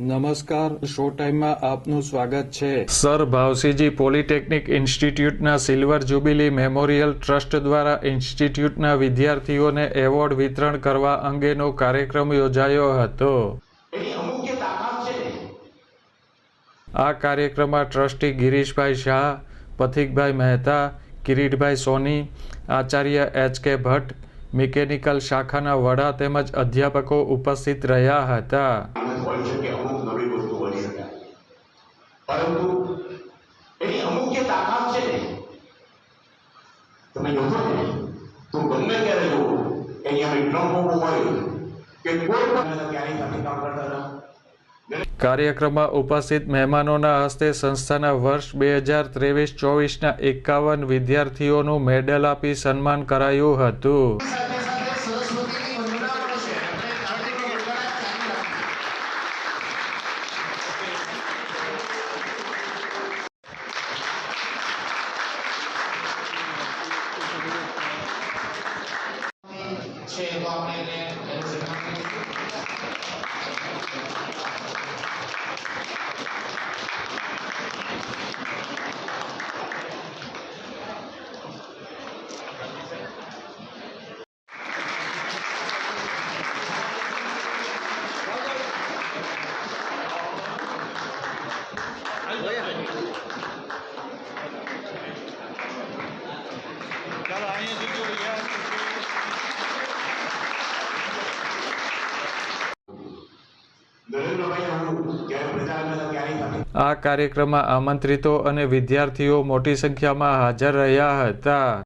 નમસ્કાર શો ટાઈમમાં આપનું સ્વાગત છે. સર ભાવસીજી પોલિટેકનિક ઇન્સ્ટિટ્યૂટના સિલ્વર જ્યુબિલી મેમોરિયલ ટ્રસ્ટ દ્વારા ઇન્સ્ટિટ્યૂટના વિદ્યાર્થીઓને એવોર્ડ વિતરણ કરવા અંગેનો કાર્યક્રમ યોજાયો હતો. આ કાર્યક્રમમાં ટ્રસ્ટી ગિરીશભાઈ શાહ પથિકભાઈ મહેતા કિરીટભાઈ સોની આચાર્ય એચ કે ભટ્ટ મિકેનિકલ શાખાના વડા તેમજ અધ્યાપકો ઉપસ્થિત રહ્યા હતા. આનંદ હોઈ શકે અમુક નવી વસ્તુ હોઈ શકે. પરંતુ એની અમુક જે તાકાત છે ને, તમે જોશો ને, તો ગમે ત્યારે જો, એની અમે એટલો મોટો હોય કે કોઈ પણ ક્યારેય સાથે કામ કરતા હતા કાર્યક્રમમાં ઉપસ્થિત મહેમાનોના હસ્તે સંસ્થાના વર્ષ બે હજાર ત્રેવીસ ચોવીસના એકાવન વિદ્યાર્થીઓનું મેડલ આપી સન્માન કરાયું હતું. Chair Longman and. આ કાર્યક્રમમાં આમંત્રિતો અને વિદ્યાર્થીઓ મોટી સંખ્યામાં હાજર રહ્યા હતા.